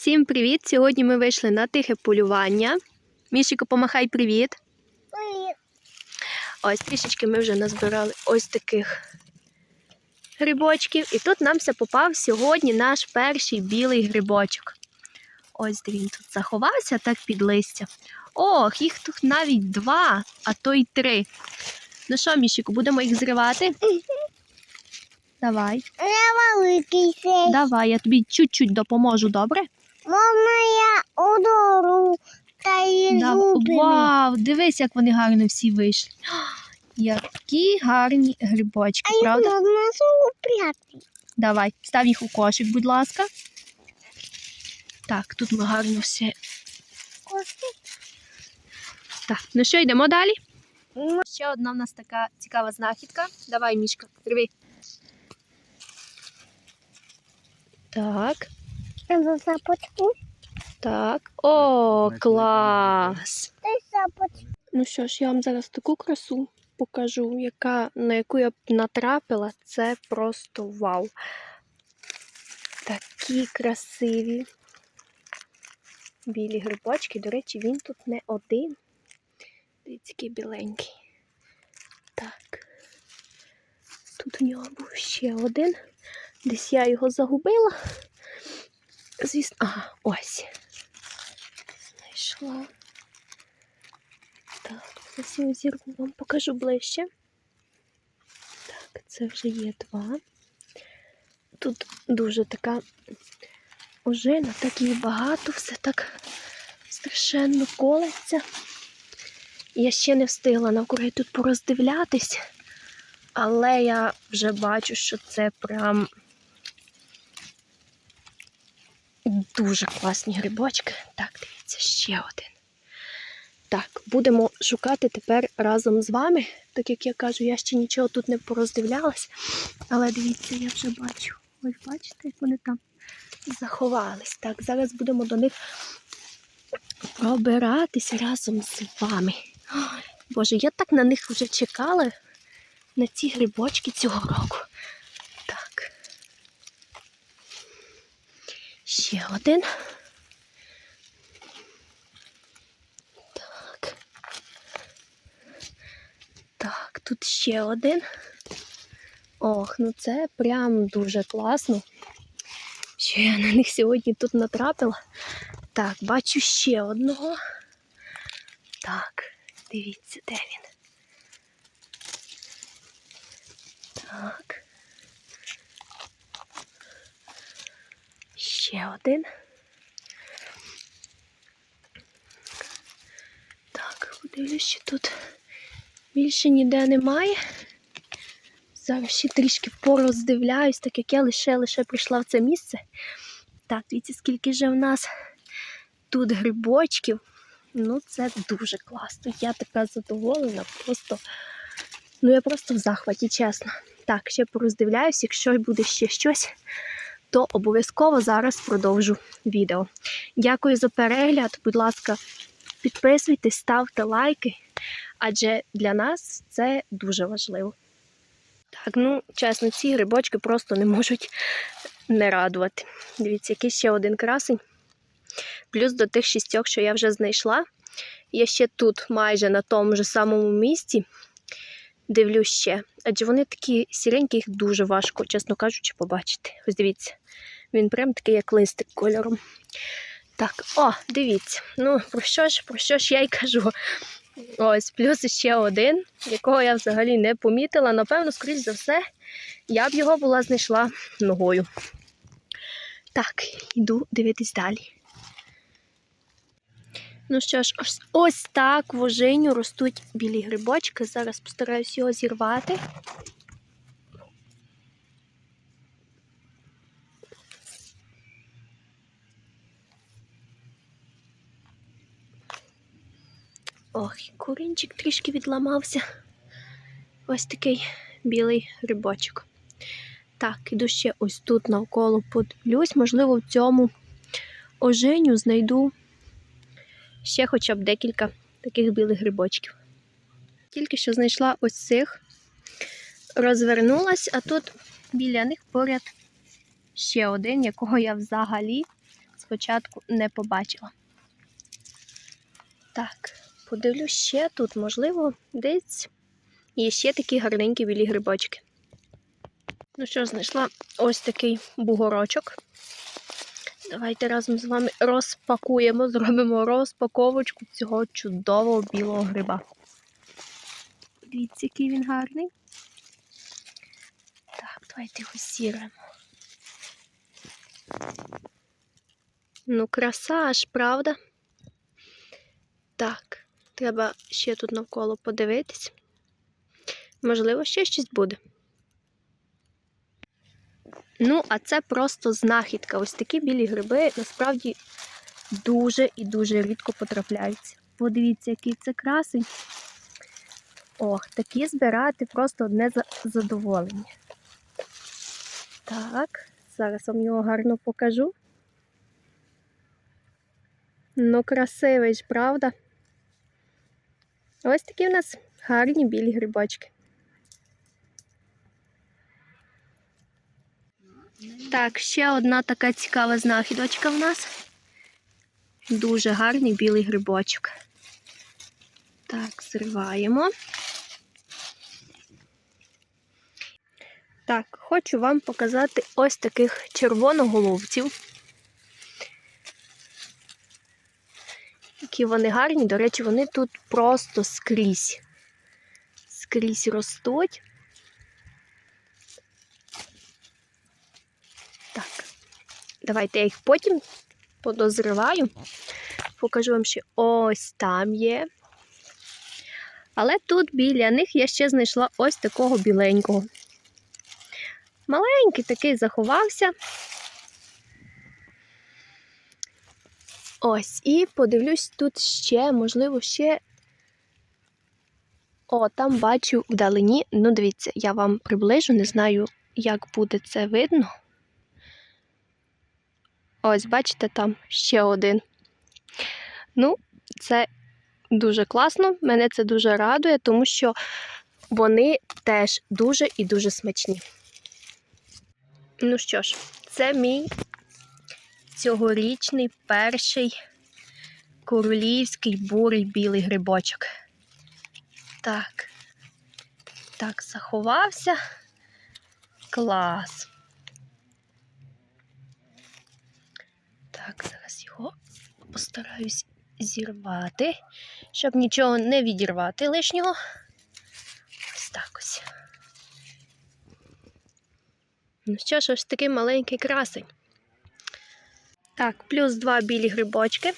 Всім привіт! Сьогодні ми вийшли на тихе полювання. Мішіко, помахай привіт. Привіт! Ось трішечки ми вже назбирали ось таких грибочків. І тут нам все попав сьогодні наш перший білий грибочок. Ось де він тут заховався так під листя. Ох, їх тут навіть два, а то й три. Ну що, Мішіку, будемо їх зривати? Давай, Я великий цей. давай, я тобі чуть-чуть допоможу, добре? Можна я удору та й Да, зубами. вау, дивись, як вони гарно всі вийшли. Які гарні грибочки, А їх правда? можна зупляти. Давай, став їх у кошик, будь ласка. Так, тут ми гарно все. Так, ну що, йдемо далі? Ну, Ще одна в нас така цікава знахідка. Давай, мішка, рви. Так, За започку. так. О, клас! Ну що ж, я вам зараз таку красу покажу, яка, на яку я б натрапила. Це просто вау. Такі красиві білі грибочки. До речі, він тут не один. Дивіться, який біленький. Так. Тут у нього був ще один. Десь я його загубила. Звісно, ага, ось. Знайшла. Так, я зірву вам покажу ближче. Так, це вже є два. Тут дуже така ожина, так її багато, все так страшенно колеться. Я ще не встигла навкруги тут пороздивлятись, але я вже бачу, що це прям дуже класні грибочки. Так, дивіться, ще один. Так, будемо шукати тепер разом з вами. Так як я кажу, я ще нічого тут не пороздивлялась. Але дивіться, я вже бачу. Ось бачите, як вони там заховались. Так, зараз будемо до них пробиратися разом з вами. Ой, Боже, я так на них вже чекала, на ці грибочки цього року. Ще один. Так. Так, тут ще один. Ох, ну це прям дуже класно. Що я на них сьогодні тут натрапила. Так, бачу ще одного. Так, дивіться, де він. Так. Ще один. Так, подивлюсь, що тут більше ніде немає. Зараз ще трішки пороздивляюсь, так як я лише лише прийшла в це місце. Так, дивіться, скільки же в нас тут грибочків. Ну, це дуже класно. Я така задоволена, просто. Ну, я просто в захваті, чесно. Так, ще пороздивляюсь, якщо буде ще щось, то обов'язково зараз продовжу відео. Дякую за перегляд. Будь ласка, підписуйтесь, ставте лайки, адже для нас це дуже важливо. Так, ну, чесно, ці грибочки просто не можуть не радувати. Дивіться, який ще один красень. Плюс до тих шістьох, що я вже знайшла. Я ще тут, майже на тому ж самому місці, дивлюсь ще. Адже вони такі сіренькі, їх дуже важко, чесно кажучи, побачити. Ось дивіться, він прям такий, як листик кольором. Так, о, дивіться. Ну, про що ж, про що ж я й кажу. Ось, плюс ще один, якого я взагалі не помітила. Напевно, скоріш за все, я б його була знайшла ногою. Так, йду дивитись далі. Ну що ж, ось, так в ожиню ростуть білі грибочки. Зараз постараюсь його зірвати. Ох, корінчик трішки відламався. Ось такий білий грибочок. Так, іду ще ось тут навколо подивлюсь. Можливо, в цьому ожиню знайду ще хоча б декілька таких білих грибочків. Тільки що знайшла ось цих, розвернулась, а тут біля них поряд ще один, якого я взагалі спочатку не побачила. Так, подивлюсь ще тут, можливо, десь є ще такі гарненькі білі грибочки. Ну що, знайшла ось такий бугорочок. Давайте разом з вами розпакуємо, зробимо розпаковочку цього чудового білого гриба. Дивіться, який він гарний. Так, давайте його сіримо. Ну, краса аж, правда? Так, треба ще тут навколо подивитись. Можливо, ще щось буде. Ну, а це просто знахідка. Ось такі білі гриби насправді дуже і дуже рідко потрапляються. Подивіться, який це красень. Ох, такі збирати просто одне задоволення. Так, зараз вам його гарно покажу. Ну, красивий ж, правда? Ось такі в нас гарні білі грибочки. Так, ще одна така цікава знахідочка в нас. Дуже гарний білий грибочок. Так, зриваємо. Так, хочу вам показати ось таких червоноголовців. Які вони гарні, до речі, вони тут просто скрізь. Скрізь ростуть. Давайте я їх потім подозриваю. Покажу вам, що ось там є. Але тут біля них я ще знайшла ось такого біленького. Маленький такий заховався. Ось, і подивлюсь тут ще, можливо, ще. О, там бачу вдалині. Ну, дивіться, я вам приближу, не знаю, як буде це видно. Ось, бачите, там ще один. Ну, це дуже класно. Мене це дуже радує, тому що вони теж дуже і дуже смачні. Ну що ж, це мій цьогорічний перший королівський бурий білий грибочок. Так. Так, заховався. Клас. Так, зараз його постараюсь зірвати, щоб нічого не відірвати лишнього. Ось так ось. Ну що ж, ось такий маленький красень. Так, плюс два білі грибочки.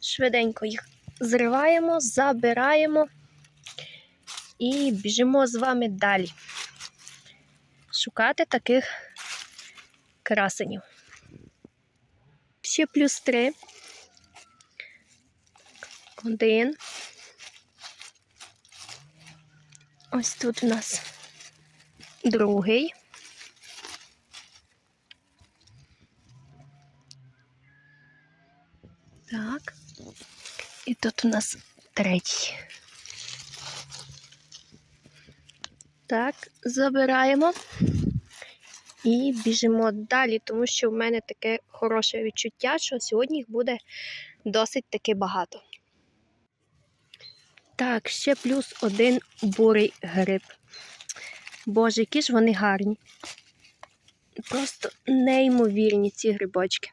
Швиденько їх зриваємо, забираємо і біжимо з вами далі. Шукати таких красенів. Ще плюс три. Один. Ось тут у нас другий. Так. І тут у нас третій. Так, забираємо і біжимо далі, тому що в мене таке хороше відчуття, що сьогодні їх буде досить таки багато. Так, ще плюс один бурий гриб. Боже, які ж вони гарні. Просто неймовірні ці грибочки.